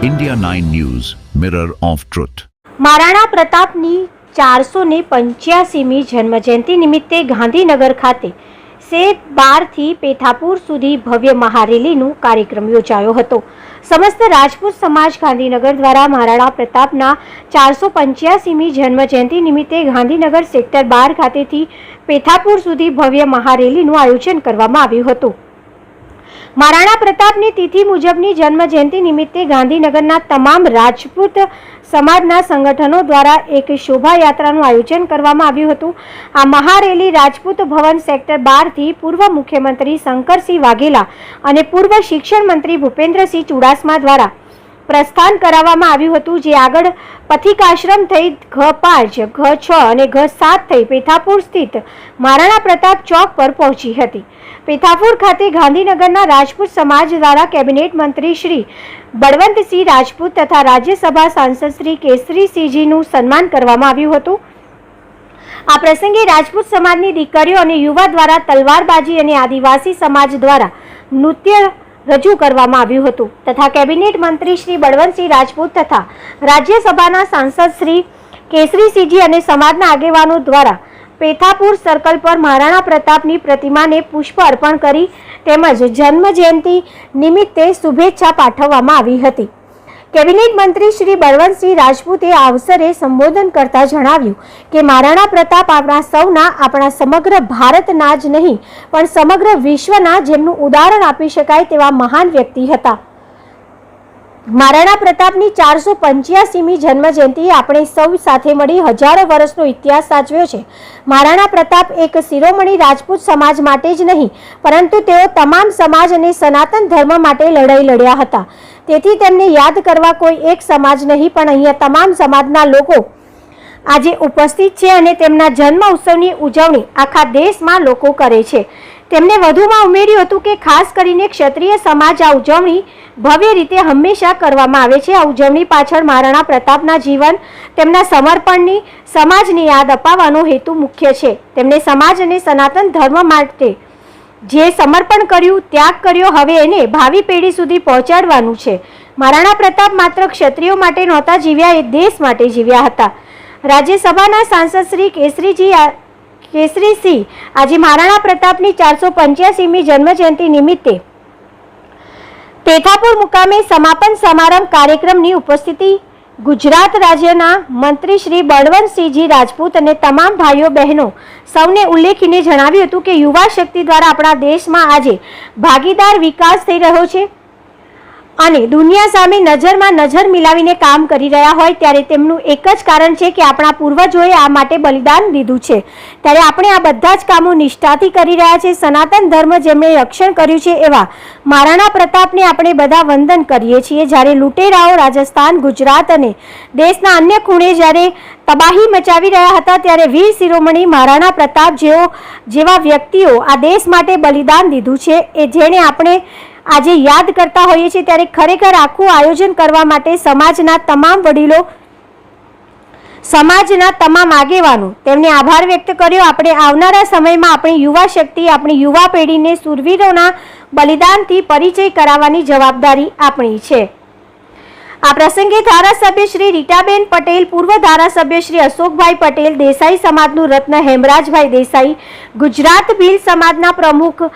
India 9 News, Mirror of Truth. Maharana પ્રતાપની ચારસો ને પંચ્યાસીમી જન્મજયંતિ નિમિત્તે ગાંધીનગર ખાતે સેત બારથી પેથાપુર સુધી ભવ્ય મહારેલીનું કાર્યક્રમ યોજાયો હતો સમસ્ત રાજપૂત સમાજ ગાંધીનગર દ્વારા મહારાણા પ્રતાપના ચારસો પંચ્યાસીમી જન્મજયંતિ નિમિત્તે ગાંધીનગર સેક્ટર બાર ખાતેથી પેથાપુર સુધી ભવ્ય મહારેલીનું આયોજન કરવામાં આવ્યું હતું મહારાણા પ્રતાપની તિથિ મુજબની જન્મજયંતિ નિમિત્તે ગાંધીનગરના તમામ રાજપૂત સમાજના સંગઠનો દ્વારા એક શોભાયાત્રાનું આયોજન કરવામાં આવ્યું હતું. આ મહારેલી રાજપૂત ભવન સેક્ટર બારથી પૂર્વ મુખ્યમંત્રી શંકરસિંહ વાઘેલા અને પૂર્વ શિક્ષણ મંત્રી ભૂપેન્દ્રસિંહ ચુડાસમા દ્વારા પ્રસ્થાન કરાવવામાં આવ્યું હતું, જે આગળ પથિકાશ્રમ થઈ ઘ પાંચ, ઘ છ અને ઘ સાત થઈ પેથાપુર સ્થિત મહારાણા પ્રતાપ ચોક પર પહોંચી હતી. પેથાપુર ખાતે ગાંધીનગરના રાજપૂત સમાજ દ્વારા કેબિનેટ મંત્રી શ્રી બળવંતસિંહ રાજપૂત તથા રાજ્યસભા સાંસદ શ્રી કેસરીસિંહજીનું સન્માન કરવામાં આવ્યું હતું. આ પ્રસંગે રાજપૂત સમાજની દીકરીઓ અને યુવા દ્વારા તલવારબાજી અને આદિવાસી સમાજ દ્વારા નૃત્ય રજૂ કરવામાં આવ્યું હતું તથા કેબિનેટ મંત્રી શ્રી બળવંતસિંહ રાજપૂત તથા રાજ્યસભાના સાંસદ શ્રી કેસરીસિંહજી અને સમાજના આગેવાનો દ્વારા પેથાપુર સર્કલ પર મહારાણા પ્રતાપની પ્રતિમાને પુષ્પ અર્પણ કરી તેમજ જન્મ જયંતિ નિમિત્તે શુભેચ્છા પાઠવવામાં આવી હતી. કેબિનેટ મંત્રી શ્રી બળવંતસિંહ રાજપૂતે આ અવસરે સંબોધન કરતા જણાવ્યું કે મહારાણા પ્રતાપ આપણા સૌના, આપણા સમગ્ર ભારતના જ નહીં, પણ સમગ્ર વિશ્વના જેમનું ઉદાહરણ આપી શકાય તેવા મહાન વ્યક્તિ હતા. મહારાણા પ્રતાપની ચારસો પંચ્યાસીમી જન્મજયંતિએ આપણે સૌ સાથે મળી હજારો વર્ષનો ઇતિહાસ સાચવ્યો છે. મહારાણા પ્રતાપ એક શિરોમણી રાજપૂત સમાજ માટે જ નહીં, પરંતુ તેઓ તમામ સમાજ અને સનાતન ધર્મ માટે લડાઈ લડ્યા હતા. તેથી તેમને યાદ કરવા કોઈ એક સમાજ નહીં, પણ અહીંયા તમામ સમાજના લોકો આજે ઉપસ્થિત છે અને તેમના જન્મ ઉત્સવની ઉજવણી આખા દેશમાં લોકો કરે છે. તેમણે વધુમાં ઉમેર્યું હતું કે ખાસ કરીને ક્ષત્રિય સમાજ આ ઉજવણી ભવ્ય રીતે હંમેશા કરવામાં આવે છે. આ ઉજવણી પાછળ મહારાણા પ્રતાપના જીવન, તેમના સમર્પણની, સમાજની યાદ અપાવવાનો હેતુ મુખ્ય છે. તેમણે સમાજ અને સનાતન ધર્મ માટે જે સમર્પણ કર્યું, ત્યાગ કર્યો, હવે એને ભાવિ પેઢી સુધી પહોંચાડવાનું છે. મહારાણા પ્રતાપ માત્ર ક્ષત્રિયો માટે નહોતા જીવ્યા, એ દેશ માટે જીવ્યા હતા. રાજ્યસભાના સાંસદ શ્રી કેસરીજી આ- કેસરીસિંહ આજે મહારાણા પ્રતાપની ચારસો પંચ્યાસીમી જન્મજયંતિ નિમિત્તે તેથાપુર મુકામે સમાપન સમારંભ કાર્યક્રમની ઉપસ્થિતિ ગુજરાત રાજ્યના મંત્રી શ્રી બળવંતસિંહજી રાજપૂત અને તમામ ભાઈઓ બહેનો સૌને ઉલ્લેખીને જણાવ્યું હતું કે યુવા શક્તિ દ્વારા આપણા દેશમાં આજે ભાગીદાર વિકાસ થઈ રહ્યો છે. અને દુનિયા સામે નજરમાં નજર મિલાવીને કામ કરી રહ્યા હોય ત્યારે તેમનું એક જ કારણ છે કે આપણા પૂર્વજોએ આ માટે બલિદાન દીધું છે. ત્યારે આપણે આ બધા જ કામો નિષ્ઠાથી કરી રહ્યા છે. સનાતન ધર્મ જેમણે રક્ષણ કર્યું છે એવા મહારાણા પ્રતાપને આપણે બધા વંદન કરીએ છીએ. જ્યારે લૂંટેરાઓ રાજસ્થાન, ગુજરાત અને દેશના અન્ય ખૂણે જ્યારે તબાહી મચાવી રહ્યા હતા ત્યારે વીર શિરોમણી મહારાણા પ્રતાપ જેઓ, જેવા વ્યક્તિઓ આ દેશ માટે બલિદાન દીધું છે. એ જેણે આપણે આજે યાદ કરતા હોઈએ છીએ ત્યારે ખરેખર આખું આયોજન કરવા માટે સમાજના તમામ વડીલો, સમાજના તમામ આગેવાનો, તેમને આભાર વ્યક્ત કર્યો. આપણે આવનારા સમયમાં આપણી યુવા શક્તિ, આપણી યુવા પેઢીને સુરવીરોના બલિદાનથી પરિચય કરાવવાની જવાબદારી આપણી છે. આ પ્રસંગે ધારાસભ્ય શ્રી રીટાબેન પટેલ, પૂર્વ ધારાસભ્ય શ્રી અશોકભાઈ પટેલ, દેસાઈ સમાજનું રત્ન હેમરાજભાઈ દેસાઈ, ગુજરાત ભીલ સમાજના પ્રમુખ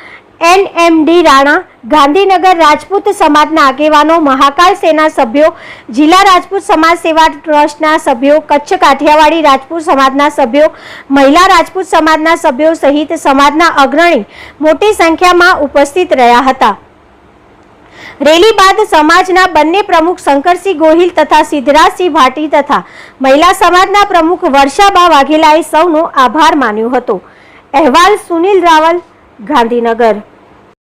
N M D Rana, Gandhinagar Rajput સમાજના આગેવાનો, મહાકાલ સેના સભ્યો, જિલ્લા રાજપૂત સમાજ સેવા ટ્રસ્ટના સભ્યો, કચ્છ કાઠિયાવાડી રાજપૂત સમાજના સભ્યો, મહિલા રાજપૂત સમાજના સભ્યો સહિત સમાજના અગ્રણી મોટી સંખ્યામાં ઉપસ્થિત રહ્યા હતા. રેલી બાદ સમાજના બંને પ્રમુખ શંકરસિંહ ગોહિલ તથા સિદ્ધરાજસિંહ ભાટી તથા મહિલા સમાજના પ્રમુખ વર્ષાબા વાઘેલાએ સૌનો આભાર માન્યો હતો. અહેવાલ સુનિલ રાવલ, ગાંધીનગર.